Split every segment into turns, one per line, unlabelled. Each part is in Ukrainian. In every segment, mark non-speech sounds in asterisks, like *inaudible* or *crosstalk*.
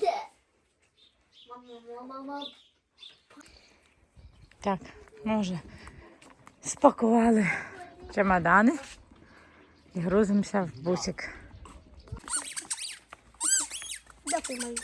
Не.
Мама, мама.
Так, ми вже спакували чемодани і грузимося в бусик.
Де ти мої?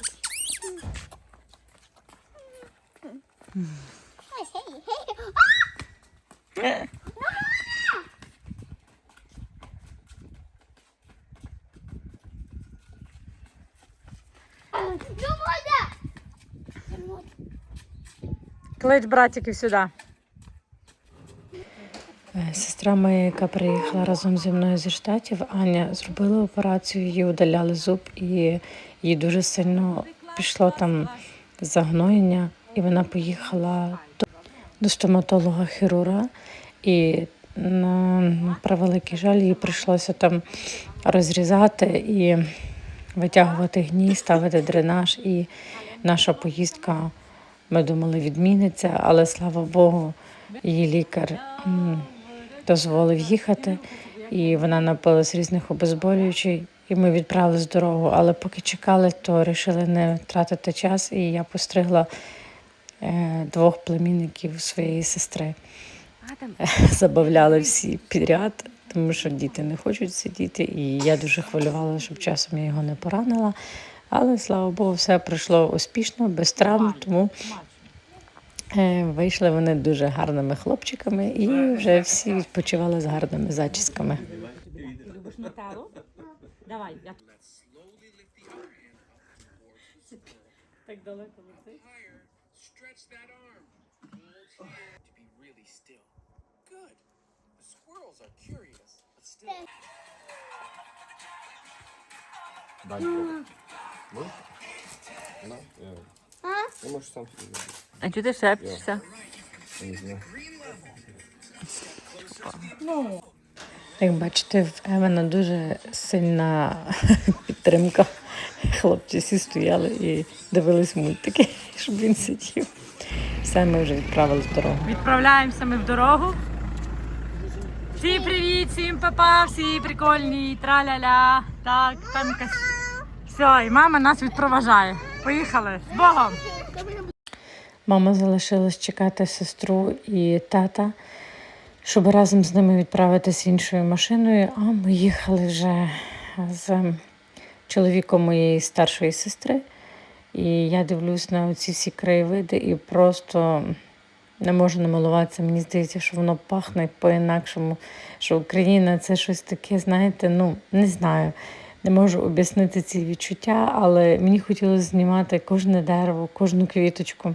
Клич братиків сюди. Е, Сестра моя, яка приїхала разом зі мною зі штатів, Аня зробила операцію, її удаляли зуб, і їй дуже сильно пішло там загноєння, і вона поїхала до, стоматолога хірурга. І на превеликий жаль, їй прийшлося там розрізати і витягувати гній, ставити дренаж. І наша поїздка, ми думали, відміниться, але слава Богу, її лікар дозволив їхати, і вона напилась різних обезболюючих, і ми відправили з дорогу. Але поки чекали, то вирішили не тратити час, і я постригла е, двох племінників своєї сестри. *laughs* Забавляли всі підряд, тому що діти не хочуть сидіти, і я дуже хвилювала, щоб часом я його не поранила. Але слава Богу, все пройшло успішно, без травм, тому е, вийшли вони дуже гарними хлопчиками і вже всі відпочивали з гарними зачісками. Давай, я так далеко летить.
Stretch that arm. Hold here. To be really still. Good. The squirrels are curious, but still.
Дай попробуй. Можеш? Я... Сам собі зробити.
А чого ти шепчешся?
Я не знаю.
Як бачите, в Евана дуже сильна підтримка. Хлопці всі стояли і дивились мультики, щоб він сидів. Все, ми вже відправили в дорогу. Відправляємося ми в дорогу. Всі привіт, всім папа, всі прикольні, траля-ля. Так, там якась. Все, і мама нас відпроважає. Поїхали. З Богом! Мама залишилась чекати сестру і тата, щоб разом з ними відправитися іншою машиною. А ми їхали вже з чоловіком моєї старшої сестри. І я дивлюсь на ці всі краєвиди і просто не можу намилуватися. Мені здається, що воно пахне по-інакшому, що Україна це щось таке, знаєте, ну не знаю. Не можу об'яснити ці відчуття, але мені хотілося знімати кожне дерево, кожну квіточку.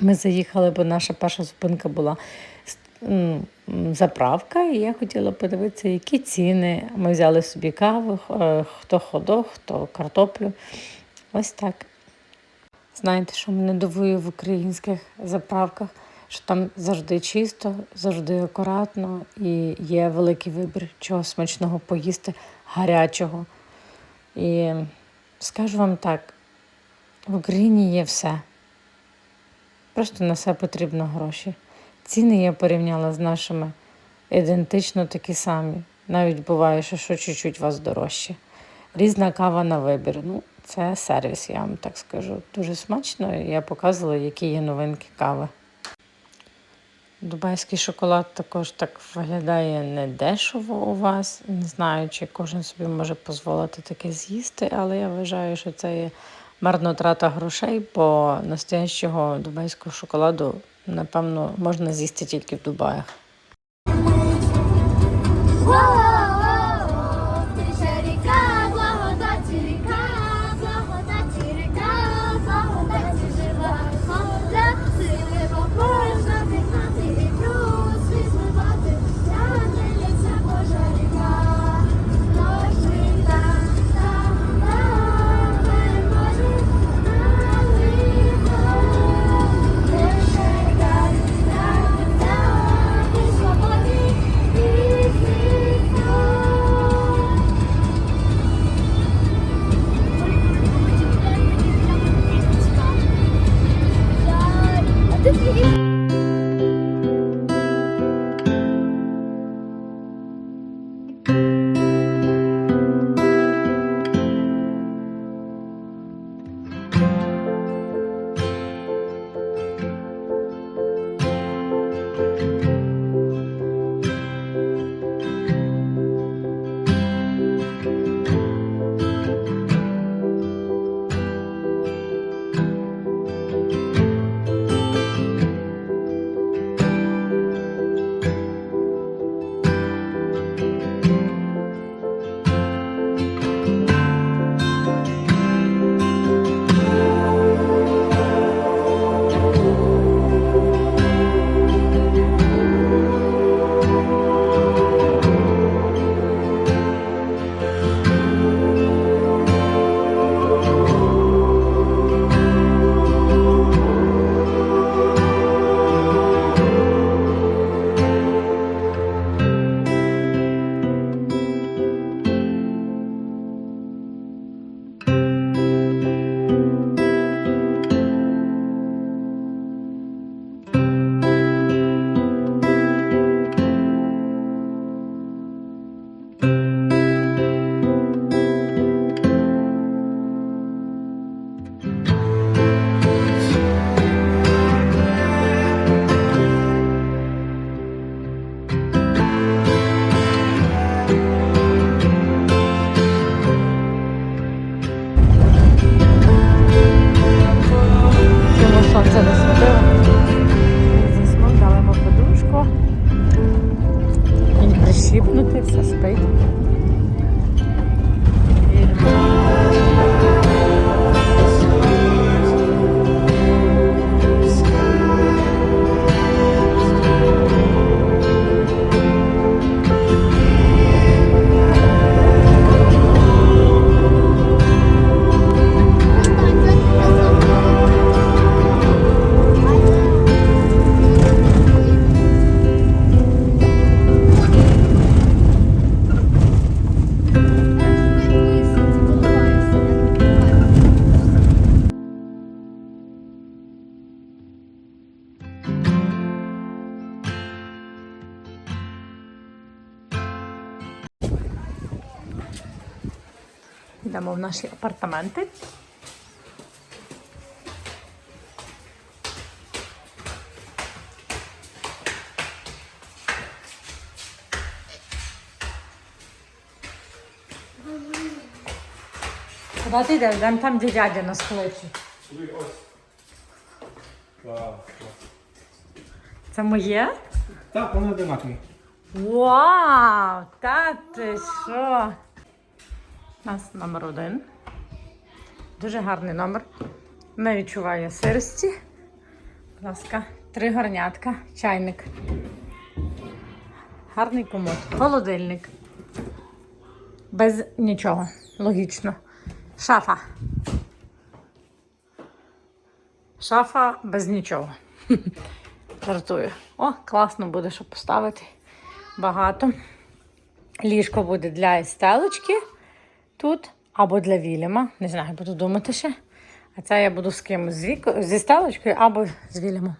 Ми заїхали, бо наша перша зупинка була заправка, і я хотіла подивитися, які ціни. Ми взяли собі каву, е, хто ходок, хто картоплю. Ось так. Знаєте, що мене дивує в українських заправках, що там завжди чисто, завжди акуратно і є великий вибір чого смачного поїсти, гарячого. І скажу вам так, в Україні є все. Просто на все потрібно гроші. Ціни я порівняла з нашими ідентично такі самі. Навіть буває, що, що чуть-чуть вас дорожче. Різна кава на вибір. Ну, це сервіс, я вам так скажу. Дуже смачно. Я показувала, які є новинки кави. Дубайський шоколад також так виглядає недешево у вас. Не знаю, чи кожен собі може дозволити таке з'їсти, але я вважаю, що це є марнотрата грошей, бо настоящого дубайського шоколаду, напевно, можна з'їсти тільки в Дубаях. Йдемо в наші апартаменти. Куди ти йдеш? Йдемо там, де дядя нас кличе. Це моє?
Так, вони одинакові.
Вау! Та ти що? У нас номер один. Дуже гарний номер. Не відчуває сирості. Будь ласка, три горнятка, чайник. Гарний комод. Холодильник. Без нічого. Логічно. Шафа. Шафа без нічого. *laughs* Жартую. О, класно буде, що поставити. Багато. Ліжко буде для Естелочки тут або для Вільяма. Не знаю, буду думати ще. А це я буду з кимось зі Стелочкою або з Вільямом.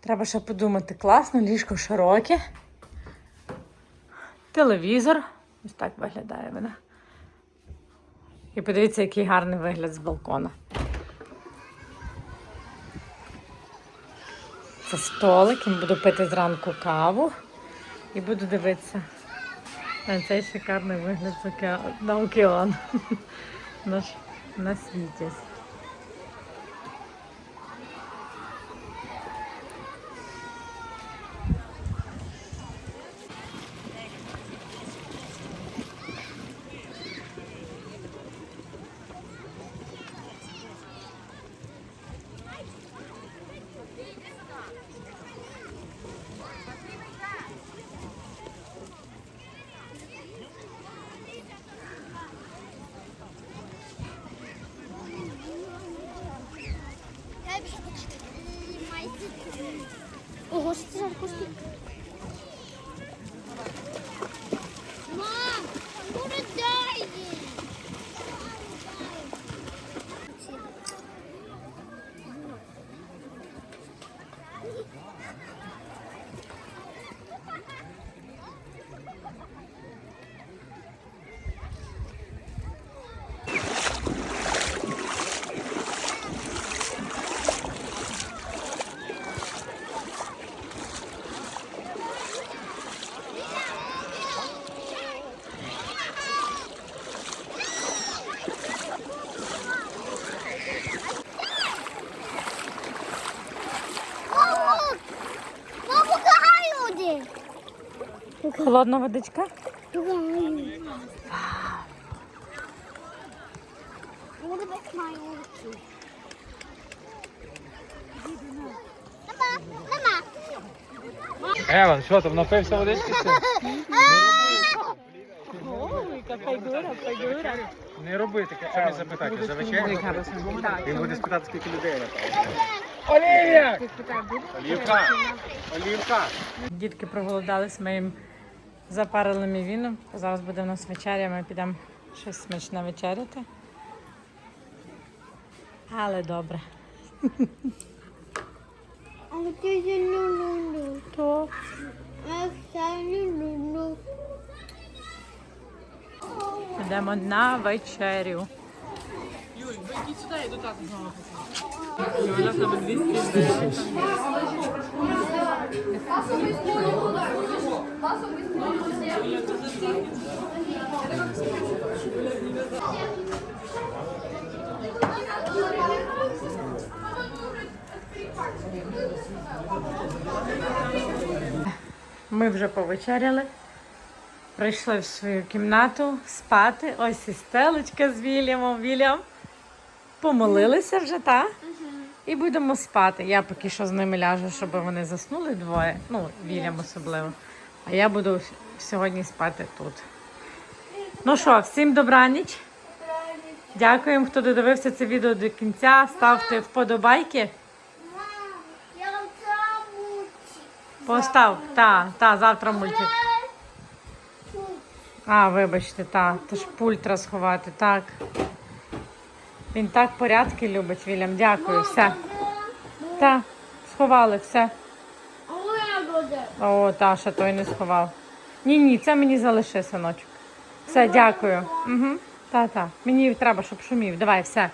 Треба ще подумати. Класно, ліжко широке. Телевізор. Ось так виглядає вона. І подивіться, який гарний вигляд з балкона. Це столик, і буду пити зранку каву і буду дивитися на цей шикарний вигляд з на океан *laughs* наш на світі. Холодна водичка.
Еван, що там напився водички? Не роби таке. Що він запитати? За вечерю? Він буде спитати, скільки людей напевно. Олівія! Олівка! Олівка!
Дітки проголодались, ми їм запарили мій віном. Зараз буде в нас вечеря, ми підемо щось смачне вечеряти. Але добре. *laughs*
Але ти
Ми вже повечеряли. Прийшли в свою кімнату спати. Ось і стелечка з Вільямом. Вільям. Помолилися вже, так? І будемо спати. Я поки що з ними ляжу, щоб вони заснули двоє. Ну, Вільям особливо. А я буду сьогодні спати тут. Ну що, всім добраніч. Дякуємо, хто додивився це відео до кінця. Ставте вподобайки. Постав. Та, та, завтра мультик. А, вибачте, та. То ж пульт треба сховати, так. Він так порядки любить, Вільям. Дякую, все. Та, сховали, все. О, та, ще той не сховав. Ні, ні, це мені залиши, синочок. Все, дякую. Угу. Та, та. Мені треба, щоб шумів. Давай, все.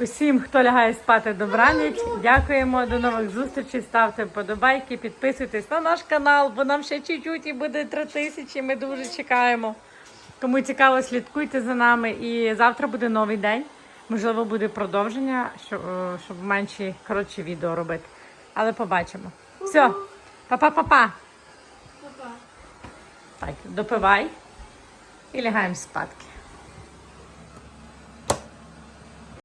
Усім, хто лягає спати, добраніч. Дякуємо. До нових зустрічей. Ставте вподобайки, підписуйтесь на наш канал, бо нам ще чуть-чуть і буде три тисячі. Ми дуже чекаємо. Кому цікаво, слідкуйте за нами. І завтра буде новий день. Можливо, буде продовження, щоб, е, щоб менші коротші відео робити. Але побачимо. Все, па-па-па-па. Так, допивай і лягаємо спадки.